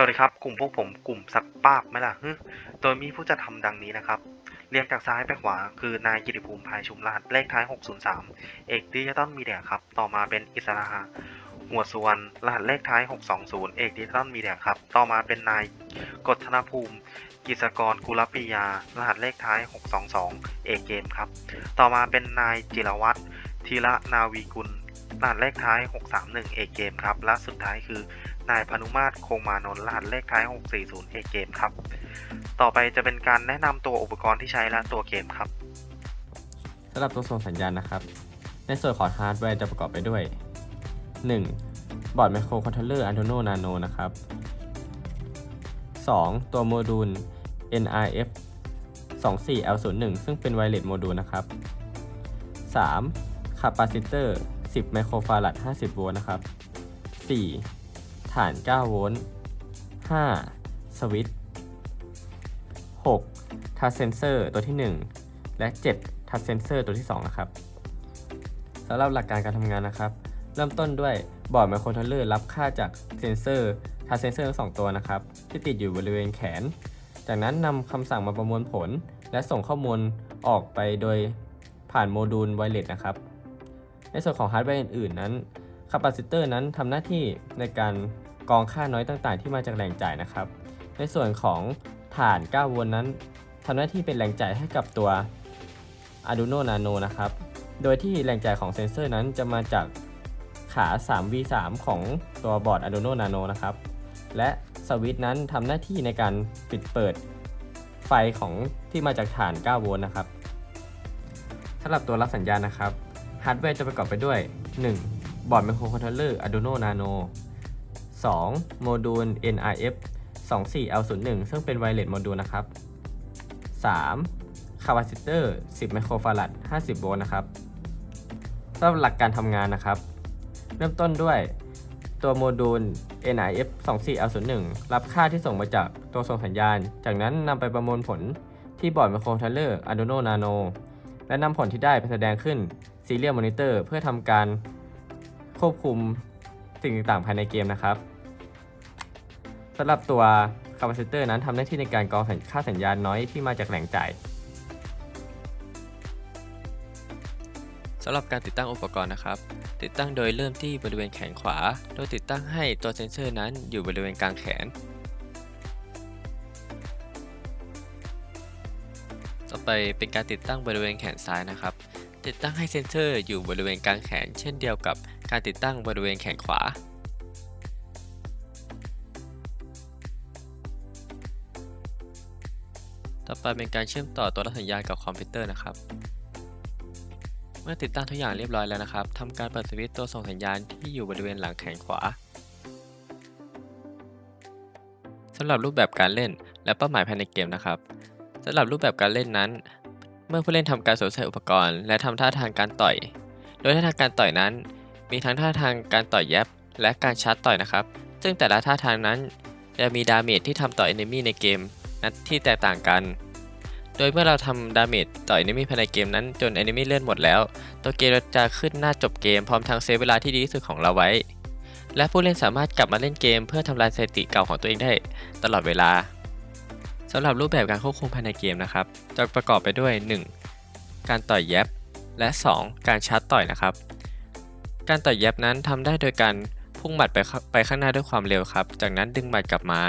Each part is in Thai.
สวัสดีครับ กลุ่มพวกผมกลุ่มซักป้าบไหมล่ะฮึโดยมีผู้จัดทำดังนี้นะครับ เรียงจากซ้ายไปขวา คือนายกิติภูมิภายชุมรหัสเลขท้าย 603 เอกดิจิตอลมีเดียครับ ต่อมาเป็นอิสระหัวสุวรรณรหัสเลขท้าย 620 เอกดิจิตอลมีเดียครับ ต่อมาเป็นนายกฎธนภูมิ กิจกรกุลปิยา รหัสเลขท้าย 622 เอกเกมครับ ต่อมาเป็นนายจิรวัตรธีระนาวีกุล รหัสเลขท้าย 631เอเกมครับ และสุดท้ายคือนายพนุมาตรโคงมานนท์รหัสเลขท้าย 640เอเกมครับ ต่อไปจะเป็นการแนะนำตัวอุปกรณ์ที่ใช้และตัวเกมครับสำหรับตัวส่งสัญญาณนะครับ ในส่วนของฮาร์ดแวร์จะประกอบไปด้วย 1. บอร์ดไมโครคอนโทรลเลอร์ Arduino Nano นะครับ 2. ตัวโมดูล NRF 24L01 ซึ่งเป็นไวเลสโมดูลนะครับ 3. คาปาซิเตอร์ 10 ไมโครฟาราด 50 โวลต์นะครับ 4. ฐาน 9 โวลต์ 5. สวิตช์ 6. ทัชเซนเซอร์ตัวที่ 1 และ 7 ทัชเซนเซอร์ตัวที่ 2 นะครับสำหรับหลักการการทำงานนะครับ เริ่มต้นด้วยบอร์ดไมโครคอนโทรลเลอร์รับค่าจากเซนเซอร์ทัชเซนเซอร์ทั้งสองตัวนะครับ ที่ติดอยู่บริเวณแขน จากนั้นนำคำสั่งมาประมวลผล และส่งข้อมูลออกไปโดยผ่านโมดูลไวเลสนะครับ ในส่วนของฮาร์ดแวร์อื่นๆนั้นคาปาซิเตอร์นั้นทำหน้าที่ในการกรองค่าน้อยต่างๆ ที่มาจากแหล่งจ่ายนะครับ ในส่วนของฐาน 9 โวลต์นั้นทำหน้าที่เป็นแหล่งจ่ายให้กับตัว Arduino Nano นะครับ โดยที่แหล่งจ่ายของเซนเซอร์นั้นจะมาจากขา 3V3 ของตัวบอร์ด Arduino Nano นะครับ และสวิตช์นั้นทำหน้าที่ในการปิดเปิดไฟของที่มาจากฐาน 9 โวลต์นะครับสำหรับตัวรับสัญญาณนะครับ ฮาร์ดแวร์จะประกอบไปด้วย 1. บอร์ดไมโครคอนโทรลเลอร์ Arduino Nano 2. โมดูล NRF 24L01 ซึ่งเป็นไวเลสโมดูลนะครับ 3. คาปาซิเตอร์ 10 ไมโครฟาราด50 โวลต์นะครับสำหรับหลักการทำงานนะครับ เริ่มต้นด้วยตัวโมดูล NRF 24L01 รับค่าที่ส่งมาจากตัวส่งสัญญาณ จากนั้นนำไปประมวลผลที่บอร์ดไมโครคอนโทรลเลอร์ Arduino Nano และนำผลที่ได้ไปแสดงขึ้น Serial Monitor เพื่อทำการควบคุมสิ่งต่างๆภายในเกมนะครับสำหรับตัวคาปาซิเตอร์นั้นทำหน้าที่ในการกรองค่าสัญญาณน้อยที่มาจากแหล่งจ่ายสำหรับการติดตั้งอุปกรณ์นะครับ ติดตั้งโดยเริ่มที่บริเวณแขนขวา โดยติดตั้งให้ตัวเซนเซอร์นั้นอยู่บริเวณกลางแขน ต่อไปเป็นการติดตั้งบริเวณแขนซ้ายนะครับ ติดตั้งให้เซนเซอร์อยู่บริเวณกลางแขน เช่นเดียวกับการติดตั้งบริเวณแขนขวา ต่อไปเป็นการเชื่อมต่อตัวรับสัญญาณกับคอมพิวเตอร์นะครับ เมื่อติดตั้งทุกอย่างเรียบร้อยแล้วนะครับทำการเปิดสวิตช์ตัวส่งสัญญาณที่อยู่บริเวณหลังแขนขวาสำหรับรูปแบบการเล่นและเป้าหมายภายในเกมนะครับ สำหรับรูปแบบการเล่นนั้น เมื่อผู้เล่นทำการสวมใส่อุปกรณ์ และทำท่าทางการต่อย โดยท่าทางการต่อยนั้น มีทั้งท่าทางการต่อยแยบและการชาร์จต่อยนะครับ ซึ่งแต่ละท่าทางนั้นจะมีดาเมจที่ทำต่อ enemy ในเกมนั้นที่แตกต่างกัน โดยเมื่อเราทำดาเมจต่อ enemy ภายในเกมนั้นจน enemy เลื่อนหมดแล้ว ตัวเกมจะขึ้นหน้าจบเกมพร้อมทั้งเซฟเวลาที่ดีที่สุดของเราไว้ และผู้เล่นสามารถกลับมาเล่นเกมเพื่อทำลายสถิติเก่าของตัวเองได้ตลอดเวลา สำหรับรูปแบบการควบคุมภายในเกมนะครับ จะประกอบไปด้วย 1. การต่อยแยบ และ 2. การชาร์จต่อยนะครับ การต่อยแยบนั้นทำได้โดยการพุ่งหมัดไปข้าไปข้างหน้าด้วยความเร็วครับ จากนั้นดึงหมัดกลับมา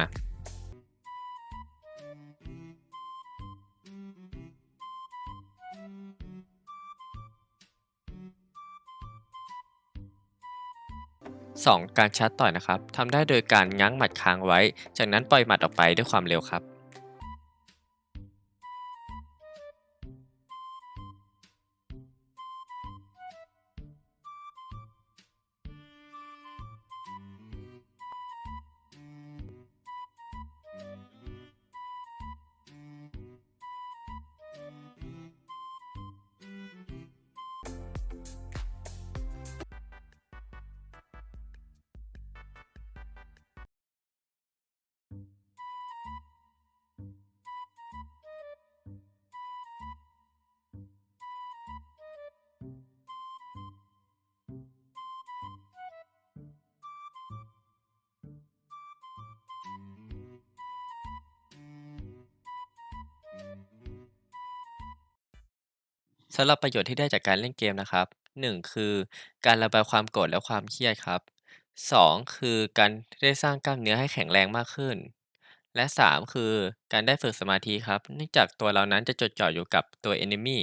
2. การชาร์จต่อยนะครับทำได้โดยการง้างหมัดค้างไว้ จากนั้นปล่อยหมัดออกไปด้วยความเร็วครับ สำหรับประโยชน์ที่ได้จากการเล่นเกมนะครับ 1 คือการระบายความโกรธและความเครียดครับ 2 คือการได้สร้างกล้ามเนื้อให้แข็งแรงมากขึ้น และ 3 คือการได้ฝึกสมาธิครับ เนื่องจากตัวเรานั้นจะจดจ่ออยู่กับตัว enemy